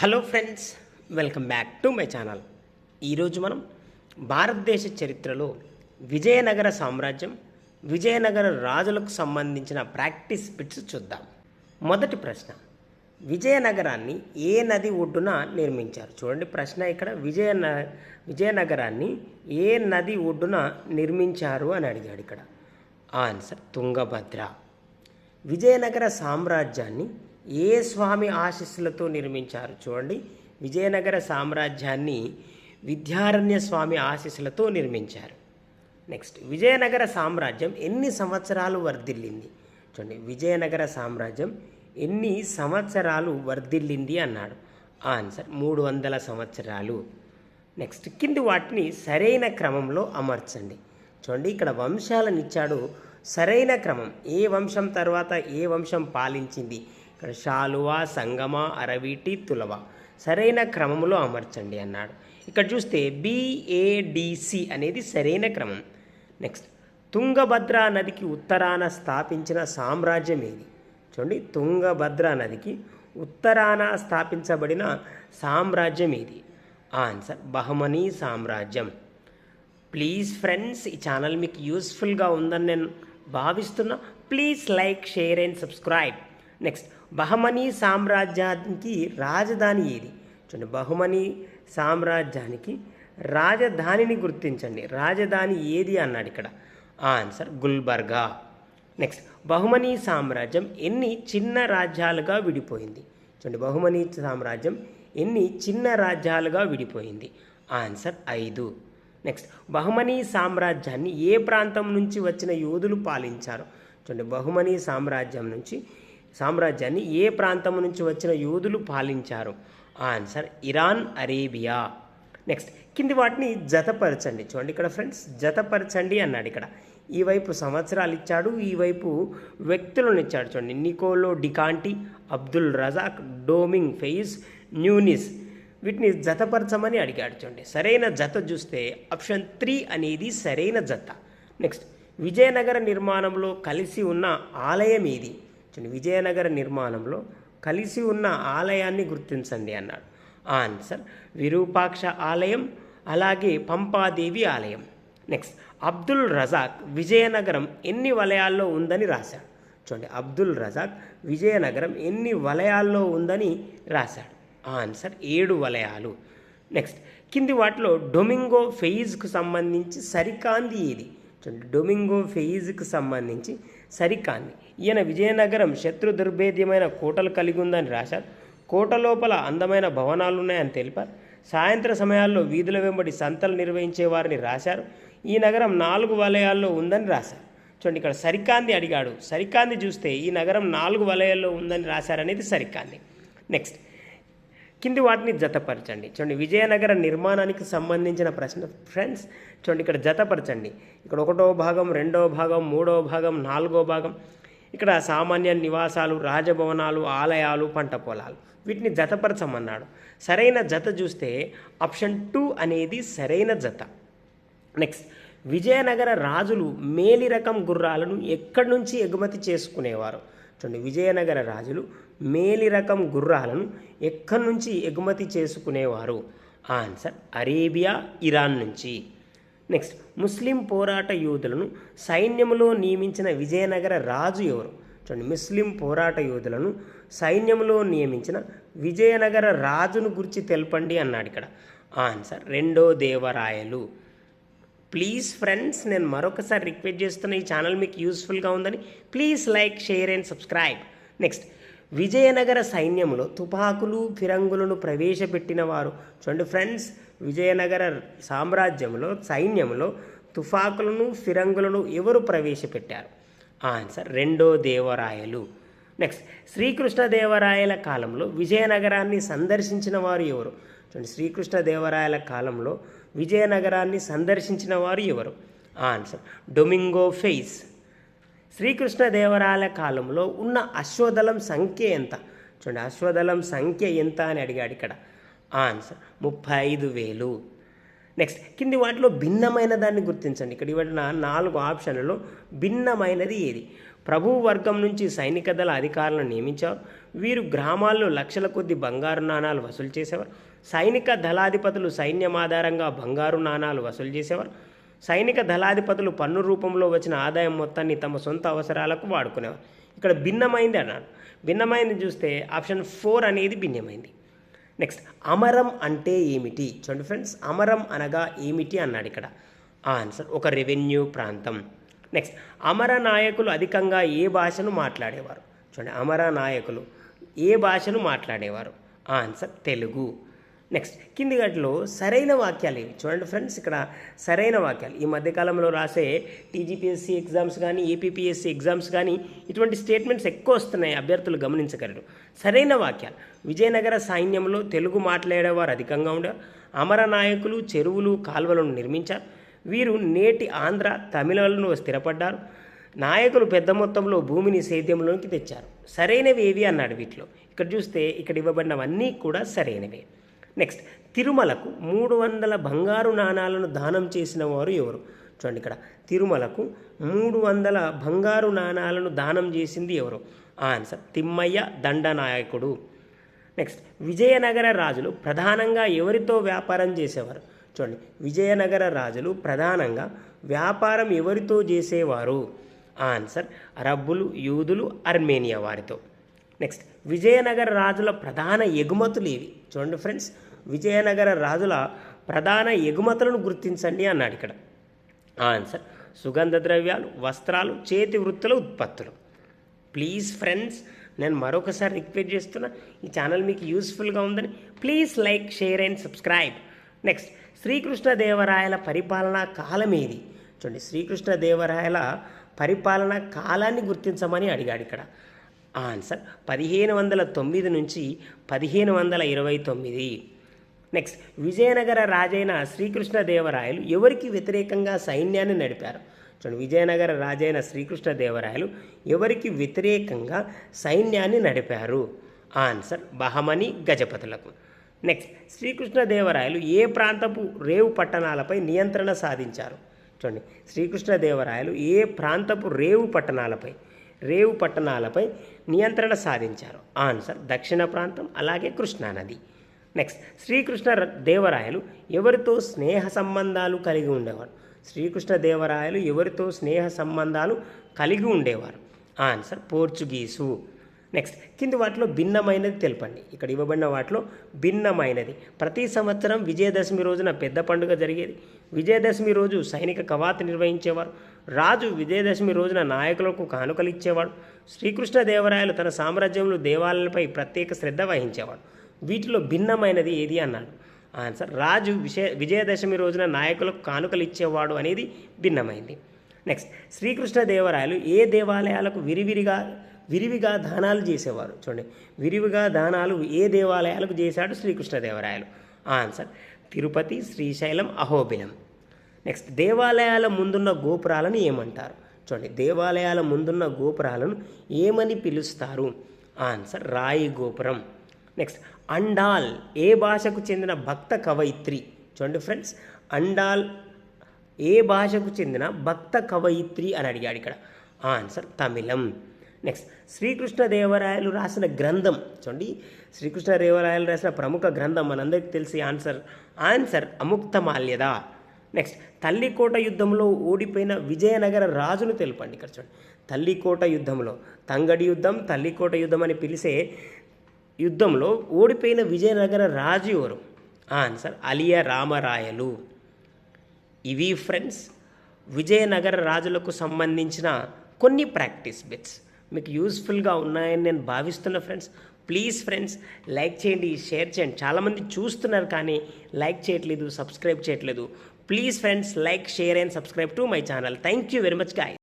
Hello friends welcome back to my channel ఈరోజు మనం భారతదేశ చరిత్రలో విజయనగర సామ్రాజ్యం విజయనగర రాజులకు సంబంధించిన ప్రాక్టీస్ బిట్స్ చూద్దాం. మొదటి ప్రశ్న విజయనగరాన్ని ఏ నది ఒడ్డున నిర్మించారు? చూడండి ప్రశ్న ఇక్కడ విజయన విజయనగరాన్ని ఏ నది ఒడ్డున నిర్మించారు అని అడిగాడు ఇక్కడ. ఆన్సర్ తుంగభద్ర. విజయనగర సామ్రాజ్యాన్ని ఏ స్వామి ఆశీస్సులతో నిర్మించారు చూడండి. విజయనగర సామ్రాజ్యాన్ని విద్యారణ్య స్వామి ఆశీస్సులతో నిర్మించారు. నెక్స్ట్ విజయనగర సామ్రాజ్యం ఎన్ని సంవత్సరాలు వర్ధిల్లింది? చూడండి విజయనగర సామ్రాజ్యం ఎన్ని సంవత్సరాలు వర్ధిల్లింది అన్నాడు. ఆన్సర్ మూడు వందల సంవత్సరాలు. నెక్స్ట్ కింది వాటిని సరైన క్రమంలో అమర్చండి. చూడండి ఇక్కడ వంశాలను ఇచ్చాడు సరైన క్రమం. ఏ వంశం తర్వాత ఏ వంశం పాలించింది? ఇక్కడ శాలువ సంగమ అరవీటి తులవ. సరైన క్రమంలో అమర్చండి అన్నాడు. ఇక్కడ చూస్తే బిఏడిసి అనేది సరైన క్రమం. నెక్స్ట్ తుంగభద్రా నదికి ఉత్తరాన స్థాపించిన సామ్రాజ్యం ఏది? చూడండి తుంగభద్రా నదికి ఉత్తరాన స్థాపించబడిన సామ్రాజ్యం ఏది? ఆన్సర్ బహమనీ సామ్రాజ్యం. ప్లీజ్ ఫ్రెండ్స్ ఈ ఛానల్ మీకు యూస్ఫుల్గా ఉందని నేను భావిస్తున్నా. Please like share and subscribe next Bahmani సామ్రాజ్యానికి రాజధాని ఏది? చూడండి బహుమనీ సామ్రాజ్యానికి రాజధానిని గుర్తించండి. రాజధాని ఏది అన్నాడు ఇక్కడ? ఆన్సర్ గుల్బర్గా. నెక్స్ట్ బహుమనీ సామ్రాజ్యం ఎన్ని చిన్న రాజ్యాలుగా విడిపోయింది? చూడండి బహుమనీ సామ్రాజ్యం ఎన్ని చిన్న రాజ్యాలుగా విడిపోయింది? ఆన్సర్ ఐదు. నెక్స్ట్ బహుమనీ సామ్రాజ్యాన్ని ఏ ప్రాంతం నుంచి వచ్చిన యోధులు పాలించారు? చూడండి బహుమనీ సామ్రాజ్యం నుంచి సామ్రాజ్యాన్ని ఏ ప్రాంతం నుంచి వచ్చిన యోధులు పాలించారు? Answer Iran Arabia. నెక్స్ట్ కింది వాటిని జతపరచండి. చూడండి ఇక్కడ ఫ్రెండ్స్ జతపరచండి అన్నాడు ఇక్కడ. ఈ వైపు సంవత్సరాలు ఇచ్చాడు ఈ వైపు వ్యక్తులను ఇచ్చాడు. చూడండి నికోలో డికాంటి అబ్దుల్ రజాక్ డోమింగ్ ఫెయిజ్ న్యూనిస్. వీటిని జతపరచమని అడిగాడు. చూడండి సరైన జత చూస్తే ఆప్షన్ త్రీ అనేది సరైన జత. నెక్స్ట్ విజయనగర నిర్మాణంలో కలిసి ఉన్న ఆలయం ఏది? విజయనగర నిర్మాణంలో కలిసి ఉన్న ఆలయాన్ని గుర్తించండి అన్నాడు. ఆన్సర్ విరూపాక్ష ఆలయం అలాగే పంపాదేవి ఆలయం. నెక్స్ట్ అబ్దుల్ రజాక్ విజయనగరం ఎన్ని వలయాల్లో ఉందని రాశాడు? చూడండి అబ్దుల్ రజాక్ విజయనగరం ఎన్ని వలయాల్లో ఉందని రాశాడు? ఆన్సర్ ఏడు వలయాలు. నెక్స్ట్ కింది వాటిలో డొమింగో ఫెయిజ్కు సంబంధించి సరికాంది ఇది డొమింగో ఫెయిజ్కి సంబంధించి సరికాన్ని. ఈయన విజయనగరం శత్రు దుర్భేద్యమైన కోటలు కలిగి ఉందని రాశారు. కోట లోపల అందమైన భవనాలు ఉన్నాయని తెలిపారు. సాయంత్ర సమయాల్లో వీధుల వెంబడి సంతలు నిర్వహించే వారిని రాశారు. ఈ నగరం నాలుగు వలయాల్లో ఉందని రాశారు. చూడండి ఇక్కడ సరికాంది అడిగాడు. సరికాంది చూస్తే ఈ నగరం నాలుగు వలయాల్లో ఉందని రాశారనేది సరికాంది. నెక్స్ట్ కింది వాటిని జతపరచండి. చూడండి విజయనగర నిర్మాణానికి సంబంధించిన ప్రశ్న ఫ్రెండ్స్ చూడండి ఇక్కడ జతపరచండి. ఇక్కడ ఒకటో భాగం రెండో భాగం మూడో భాగం నాలుగో భాగం. ఇక్కడ సామాన్య నివాసాలు రాజభవనాలు ఆలయాలు పంట పొలాలు. వీటిని జతపరచమన్నాడు. సరైన జత చూస్తే ఆప్షన్ టూ అనేది సరైన జత. నెక్స్ట్ విజయనగర రాజులు మేలి రకం గుర్రాలను ఎక్కడి నుంచి ఎగుమతి చేసుకునేవారు? చూడండి విజయనగర రాజులు మేలి రకం గుర్రాలను ఎక్కడి నుంచి ఎగుమతి చేసుకునేవారు? ఆన్సర్ అరేబియా ఇరాన్ నుంచి. నెక్స్ట్ ముస్లిం పోరాట యోధులను సైన్యంలో నియమించిన విజయనగర రాజు ఎవరు? చూడండి ముస్లిం పోరాట యోధులను సైన్యంలో నియమించిన విజయనగర రాజును గురించి తెలపండి అన్నాడు ఇక్కడ. ఆన్సర్ రెండో దేవరాయలు. ప్లీజ్ ఫ్రెండ్స్ నేను మరొకసారి రిక్వెస్ట్ చేస్తున్న ఈ ఛానల్ మీకు యూస్ఫుల్గా ఉందని please like share and subscribe next Vijayanagara సైన్యంలో తుపాకులు ఫిరంగులను ప్రవేశపెట్టిన వారు. చూడండి ఫ్రెండ్స్ విజయనగర సామ్రాజ్యంలో సైన్యంలో తుపాకులను ఫిరంగులను ఎవరు ప్రవేశపెట్టారు? ఆన్సర్ రెండో దేవరాయలు. నెక్స్ట్ శ్రీకృష్ణదేవరాయల కాలంలో విజయనగరాన్ని సందర్శించిన వారు ఎవరు? చూడండి శ్రీకృష్ణదేవరాయల కాలంలో విజయనగరాన్ని సందర్శించిన వారు ఎవరు? Answer Domingo Paes. శ్రీకృష్ణదేవరాయల కాలంలో ఉన్న అశ్వదళం సంఖ్య ఎంత? చూడండి అశ్వదళం సంఖ్య ఎంత అని అడిగాడు ఇక్కడ. ఆన్సర్ ముప్పై ఐదు వేలు. నెక్స్ట్ కింది వాటిలో భిన్నమైన దాన్ని గుర్తించండి. ఇక్కడ ఇవ్వడిన నాలుగు ఆప్షన్లలో భిన్నమైనది ఏది? ప్రభు వర్గం నుంచి సైనిక దళ అధికారులను నియమించారు వీరు గ్రామాల్లో లక్షల కొద్ది బంగారు నాణాలు వసూలు చేసేవారు. సైనిక దళాధిపతులు సైన్యం ఆధారంగా బంగారు నాణాలు వసూలు చేసేవారు. సైనిక దళాధిపతులు పన్ను రూపంలో వచ్చిన ఆదాయం మొత్తాన్ని తమ సొంత అవసరాలకు వాడుకునేవారు. ఇక్కడ భిన్నమైంది అన్నాడు భిన్నమైంది చూస్తే ఆప్షన్ ఫోర్ అనేది భిన్నమైంది. నెక్స్ట్ అమరం అంటే ఏమిటి? చూడండి ఫ్రెండ్స్ అమరం అనగా ఏమిటి అన్నాడు ఇక్కడ. ఆన్సర్ ఒక రెవెన్యూ ప్రాంతం. నెక్స్ట్ అమర నాయకులు అధికంగా ఏ భాషను మాట్లాడేవారు? చూడండి అమర నాయకులు ఏ భాషను మాట్లాడేవారు? ఆన్సర్ తెలుగు. నెక్స్ట్ కింది గట్లో సరైన వాక్యాలు ఇవి చూడండి ఫ్రెండ్స్ ఇక్కడ సరైన వాక్యాలు. ఈ మధ్యకాలంలో రాసే టీజీపీఎస్సీ ఎగ్జామ్స్ కానీ ఏపీపీఎస్సీ ఎగ్జామ్స్ కానీ ఇటువంటి స్టేట్మెంట్స్ ఎక్కువ వస్తున్నాయి అభ్యర్థులు గమనించగలరు. సరైన వాక్యాలు. విజయనగర సైన్యంలో తెలుగు మాట్లాడేవారు అధికంగా ఉండేవారు. అమర నాయకులు చెరువులు కాలువలను నిర్మించారు. వీరు నేటి ఆంధ్ర తమిళనాడులో స్థిరపడ్డారు. నాయకులు పెద్ద మొత్తంలో భూమిని సేద్యంలోకి తెచ్చారు. సరైనవి ఏవి అన్నాడు వీటిలో. ఇక్కడ చూస్తే ఇక్కడ ఇవ్వబడినవన్నీ కూడా సరైనవే. నెక్స్ట్ తిరుమలకు మూడు వందల బంగారు నాణాలను దానం చేసిన వారు ఎవరు? చూడండి ఇక్కడ. తిరుమలకు మూడు వందల బంగారు నాణాలను దానం చేసింది ఎవరు? ఆన్సర్ తిమ్మయ్య దండనాయకుడు. నెక్స్ట్ విజయనగర రాజులు ప్రధానంగా ఎవరితో వ్యాపారం చేసేవారు? చూడండి. విజయనగర రాజులు ప్రధానంగా వ్యాపారం ఎవరితో చేసేవారు? ఆన్సర్ అరబ్బులు యూదులు అర్మేనియా వారితో. నెక్స్ట్ విజయనగర రాజుల ప్రధాన ఎగుమతులు ఇవి చూడండి ఫ్రెండ్స్ విజయనగర రాజుల ప్రధాన ఎగుమతులను గుర్తించండి అన్నాడు ఇక్కడ. ఆన్సర్ సుగంధ ద్రవ్యాలు వస్త్రాలు చేతి వృత్తుల ఉత్పత్తులు. ప్లీజ్ ఫ్రెండ్స్ నేను మరొకసారి రిక్వెస్ట్ చేస్తున్నా ఈ ఛానల్ మీకు యూస్ఫుల్గా ఉందని please like share and subscribe. Next శ్రీకృష్ణదేవరాయల పరిపాలనా కాలం ఏది చూడండి శ్రీకృష్ణదేవరాయల పరిపాలన కాలాన్ని గుర్తించమని అడిగాడు ఇక్కడ. ఆన్సర్ పదిహేను వందల తొమ్మిది నుంచి పదిహేను వందల ఇరవై తొమ్మిది. నెక్స్ట్ విజయనగర రాజైన శ్రీకృష్ణదేవరాయలు ఎవరికి వ్యతిరేకంగా సైన్యాన్ని నడిపారు? చూడండి విజయనగర రాజైన శ్రీకృష్ణదేవరాయలు ఎవరికి వ్యతిరేకంగా సైన్యాన్ని నడిపారు? ఆన్సర్ బహమని గజపతులకు. నెక్స్ట్ శ్రీకృష్ణదేవరాయలు ఏ ప్రాంతపు రేవు పట్టణాలపై నియంత్రణ సాధించారు? చూడండి శ్రీకృష్ణదేవరాయలు ఏ ప్రాంతపు రేవు పట్టణాలపై రేవు పట్టణాలపై నియంత్రణ సాధించారు? ఆన్సర్ దక్షిణ ప్రాంతం అలాగే కృష్ణానది నెక్స్ట్ శ్రీకృష్ణ దేవరాయలు ఎవరితో స్నేహ సంబంధాలు కలిగి ఉండేవారు? శ్రీకృష్ణ దేవరాయలు ఎవరితో స్నేహ సంబంధాలు కలిగి ఉండేవారు? Answer Portuguese. నెక్స్ట్ కింది వాటిలో భిన్నమైనది తెలపండి. ఇక్కడ ఇవ్వబడిన వాటిలో భిన్నమైనది. ప్రతి సంవత్సరం విజయదశమి రోజున పెద్ద పండుగ జరిగేది. విజయదశమి రోజు సైనిక కవాతు నిర్వహించేవారు. రాజు విజయదశమి రోజున నాయకులకు కానుకలు ఇచ్చేవాడు. శ్రీకృష్ణదేవరాయలు తన సామ్రాజ్యంలో దేవాలయాలపై ప్రత్యేక శ్రద్ధ వహించేవాడు. వీటిలో భిన్నమైనది ఏది అన్నాడు? ఆన్సర్ రాజు విజయ విజయదశమి రోజున నాయకులకు కానుకలు ఇచ్చేవాడు అనేది భిన్నమైంది. నెక్స్ట్ శ్రీకృష్ణదేవరాయలు ఏ దేవాలయాలకు విరివిరిగా విరివిగా దానాలు చేసేవారు. చూడండి విరివిగా దానాలు ఏ దేవాలయాలకు చేశాడు? శ్రీకృష్ణదేవరాయలు. ఆన్సర్ తిరుపతి శ్రీశైలం అహోబిలం. నెక్స్ట్ దేవాలయాల ముందున్న గోపురాలను ఏమంటారు? చూడండి దేవాలయాల ముందున్న గోపురాలను ఏమని పిలుస్తారు? ఆన్సర్ రాయి గోపురం. నెక్స్ట్ అండాల్ ఏ భాషకు చెందిన భక్త కవయిత్రి? చూడండి ఫ్రెండ్స్ అండాల్ ఏ భాషకు చెందిన భక్త కవయిత్రి అని అడిగాడు ఇక్కడ. ఆన్సర్ తమిళం. నెక్స్ట్ శ్రీకృష్ణదేవరాయలు రాసిన గ్రంథం. చూడండి శ్రీకృష్ణదేవరాయలు రాసిన ప్రముఖ గ్రంథం మనందరికీ తెలిసి answer answer Amuktamalyada. Next Talikota యుద్ధంలో ఓడిపోయిన విజయనగర రాజును తెలపండి ఇక్కడ చూడండి. తల్లికోట యుద్ధంలో తంగడి యుద్ధం తల్లికోట యుద్ధం అని పిలిచే యుద్ధంలో ఓడిపోయిన విజయనగర రాజు ఎవరు? ఆన్సర్ అలియ రామరాయలు. ఇవి ఫ్రెండ్స్ విజయనగర రాజులకు సంబంధించిన కొన్ని ప్రాక్టీస్ బిట్స్ మీకు యూస్ఫుల్గా ఉన్నాయని నేను భావిస్తున్నా ఫ్రెండ్స్. ప్లీజ్ ఫ్రెండ్స్ లైక్ చేయండి షేర్ చేయండి. చాలామంది చూస్తున్నారు కానీ లైక్ చేయట్లేదు సబ్స్క్రైబ్ చేయట్లేదు. Please friends like share and subscribe to my channel. Thank you very much guy